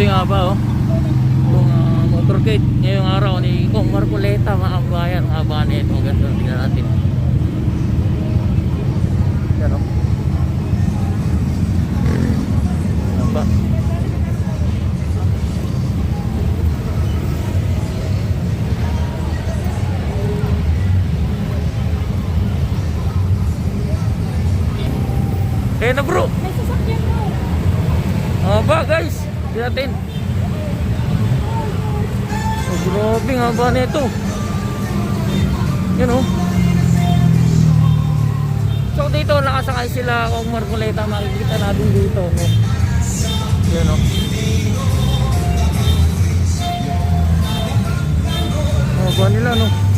Grabe nga ba oh. Itong uh, motorcade ngayong araw ni Kong Marcoleta mga kabayan. Ang haba na ito. Ang ganda natin. Yan oh. Kaya na bro. May sasakyan mo. Haba guys. Tingnan natin. Oh, grabe ang haba na ito. Yan oh. So dito nakasakay sila kung Marcoleta makikita natin dito. No? Yan oh. Haba nila no.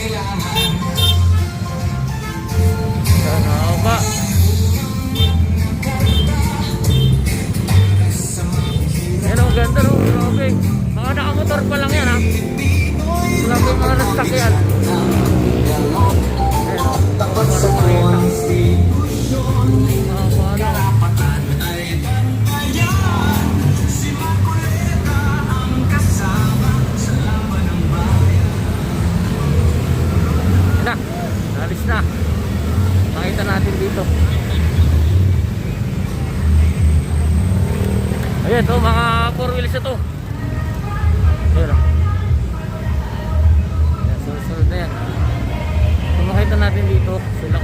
Yeah. Makita natin dito. Ayan to, mga four wheels ito. Ayan o. Ayan, sunod-sunod na yan. Makita natin dito, sila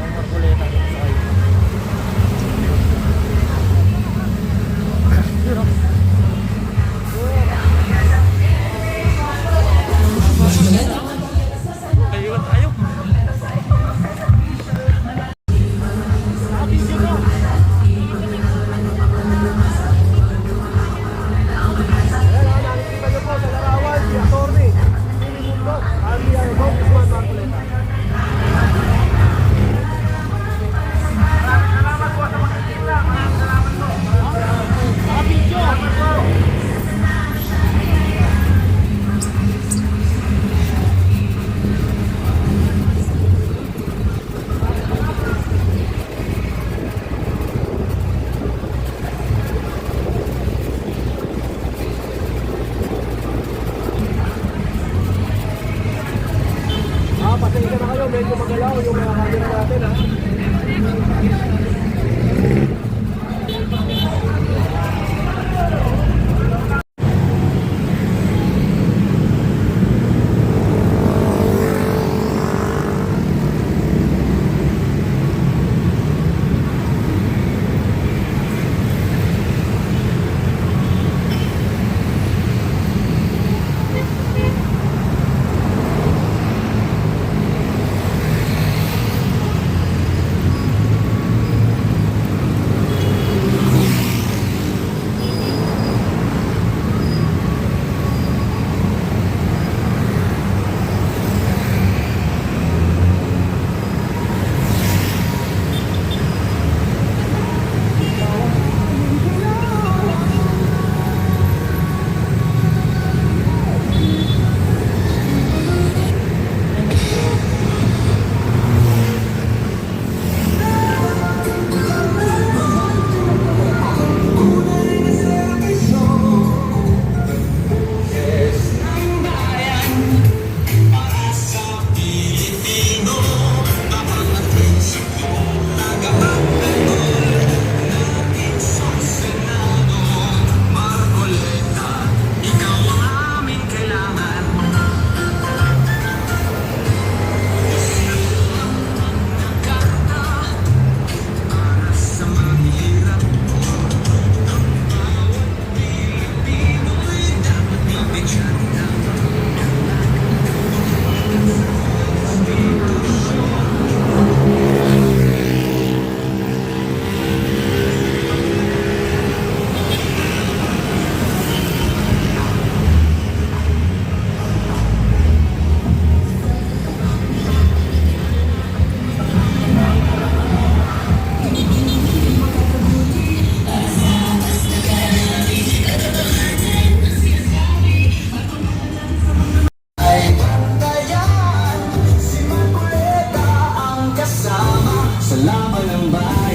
somebody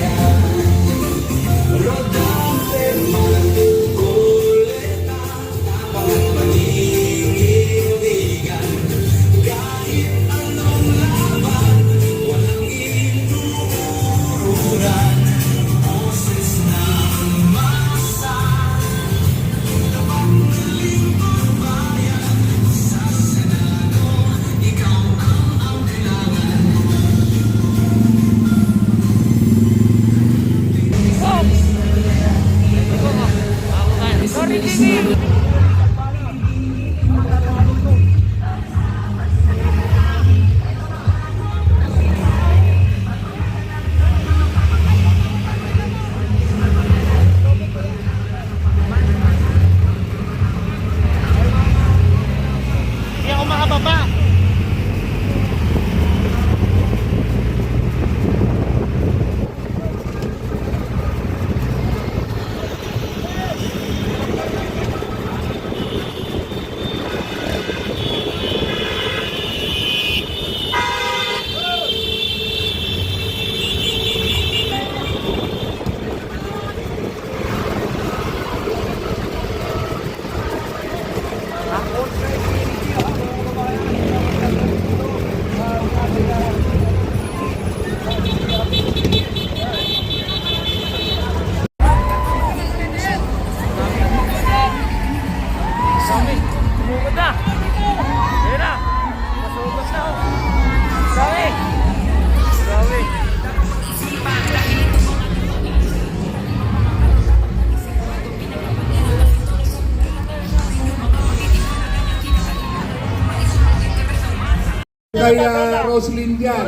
kay uh, Roslyn dyan.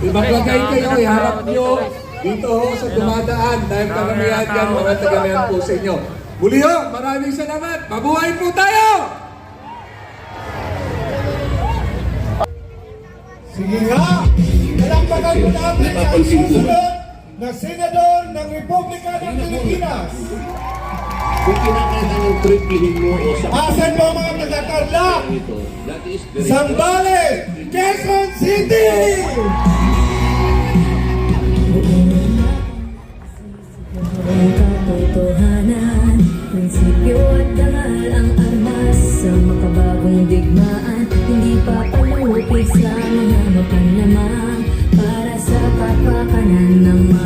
Maglagay kayo, iharap nyo dito ho sa dumadaan dahil karamihan dyan mga tagalayan po sa inyo. Muli ho, maraming salamat. Mabuhay po tayo! Sige nga! Palakpakan mo natin ang susunod na Senador ng Republika ng Pilipinas! Kung kinakailangan ng triplihin mo o sa Asan po mga taga-Tarlac? Zambales! Quezon City!